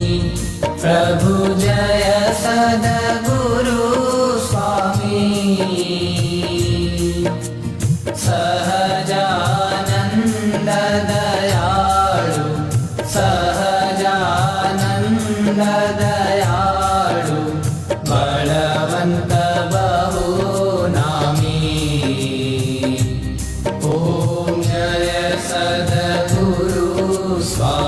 प्रभु जय सद्गुरु स्वामी। सहजानन्द दयाळु सहजानन्द दयाळु बलवन्त बहु नामी ॐ जय सद्गुरु स्वामी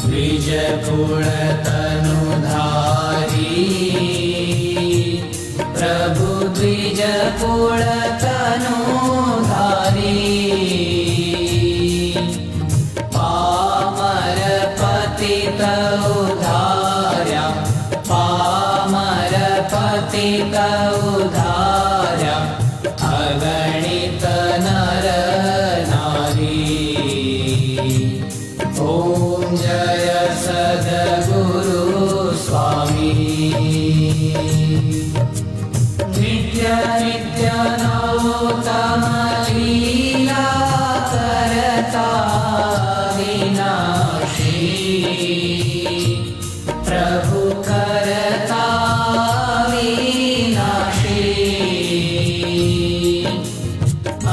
द्विजकुलतनुधारी प्रभु द्विजकुलतनुधारी पामर पतित विनाशी प्रभु करता विनाशी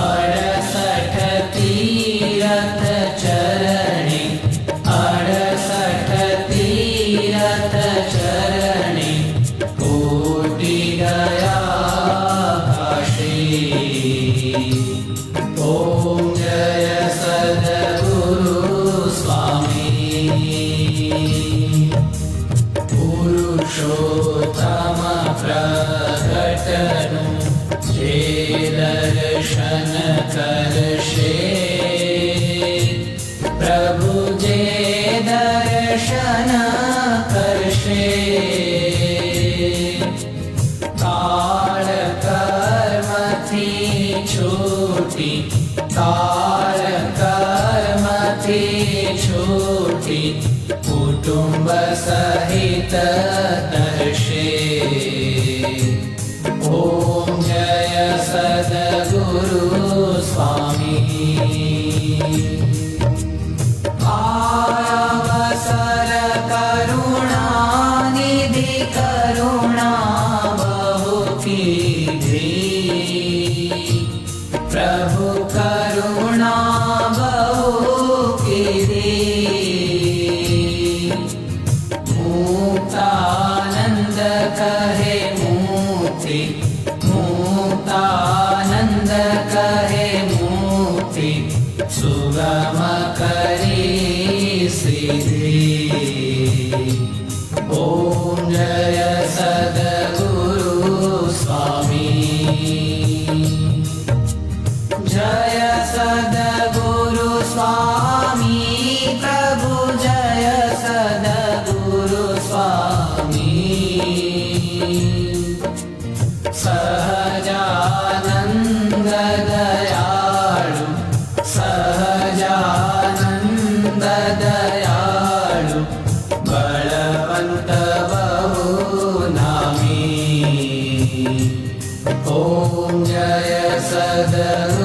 अडसठ तीरथ चरणे अडसठ तीरथ चरणे कोटि गया प्रकटनु जे दर्शन करशे। प्रभु जे दर्शन करशे। काळ कर्मथी छोटी काळ कर्मथी छोटी। कुटुंब सहित प्रभु करुणा बहु कीधी मुक्तानन्द कहे मुक्ति मुक्तानन्द कहे मुक्ति सुगम स्वामी प्रभु जय सद्गुरु स्वामी। सहजानन्द दयाळु सहजानन्द दयाळु बलवन्त बहु नामी। ॐ जय सद्गुरु